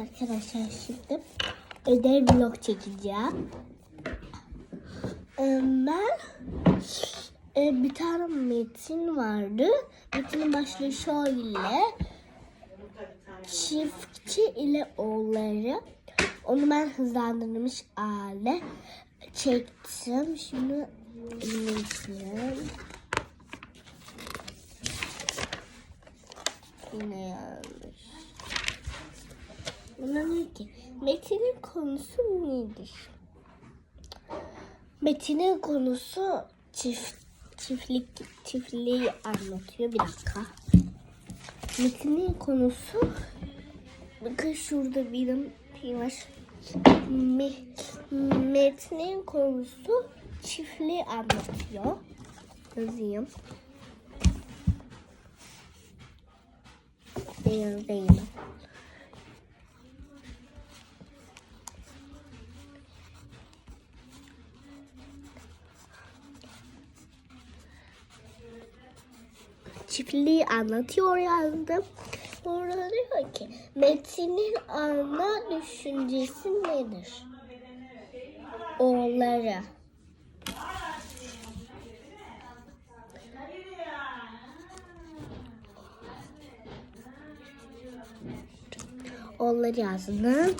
Arkadaşlar şimdi ödev vlog çekeceğim. Ee, Ben e, bir tane metin vardı. Metinin başlığı şöyle. Çiftçi ile oğulları. Onu ben hızlandırmış hale çektim. Şimdi elimizle yine yanlış. Ne ki? Metinin konusu nedir? Metinin konusu çift çiftlik çiftliği anlatıyor. Bir dakika. Metinin konusu bakın şurada benim şey var. Me, metnin konusu çiftliği anlatıyor. Yazayım. Değil, çiftliği anlatıyor yazdım. Sonra diyor ki metinin ana düşüncesi nedir? Oğulları. Oğulları yazdım.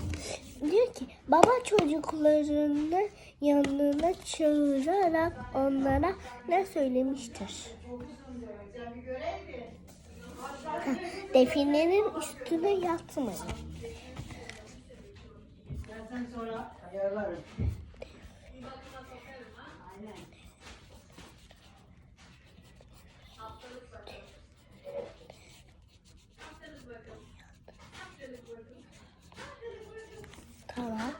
Diyor ki baba çocuklarını yanına çağırarak onlara ne söylemiştir? Heh, Definenin üstüne yatmayın. Zaten sonra Tamam.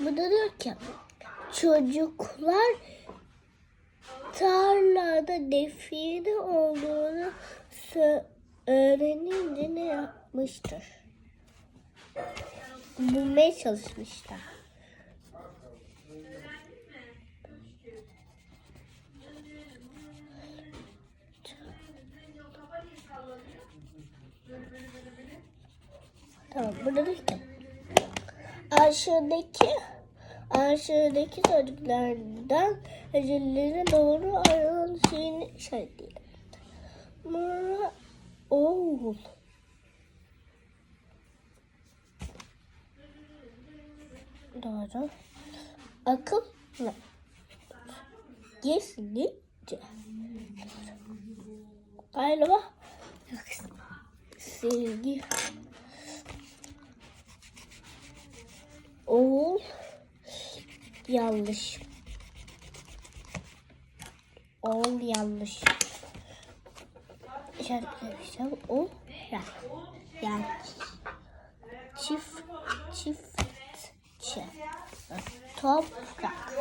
Burada diyor ki çocuklar tarlada define olduğunu öğrenince ne yapmıştır? Bulmaya çalışmışlar. Tamam burada ki aşağıdaki aşağıdaki sözcüklerden eceline doğru ayrılan şeyini işaretleyelim. Mara oğul. Doğru. Akıl ne? Gizlice. Galiba sevgi Oğul yanlış. Oğul yanlış. İşaretlemiştim. O ya. Yani çift çiftçi. Toprak.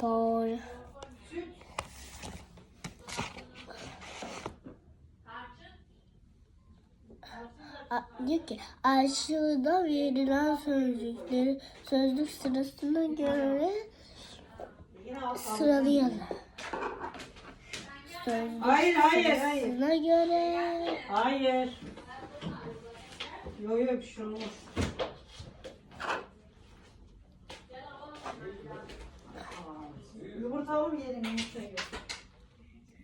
Doğru. Diyor ki aşağıda verilen sözcükleri sözlük sırasına göre sıralayalım. Sözlük Hayır hayır hayır. sırasına göre Hayır. Yok yok bir şey olmaz. Yumurta mı yiyelim yumurta yiyelim.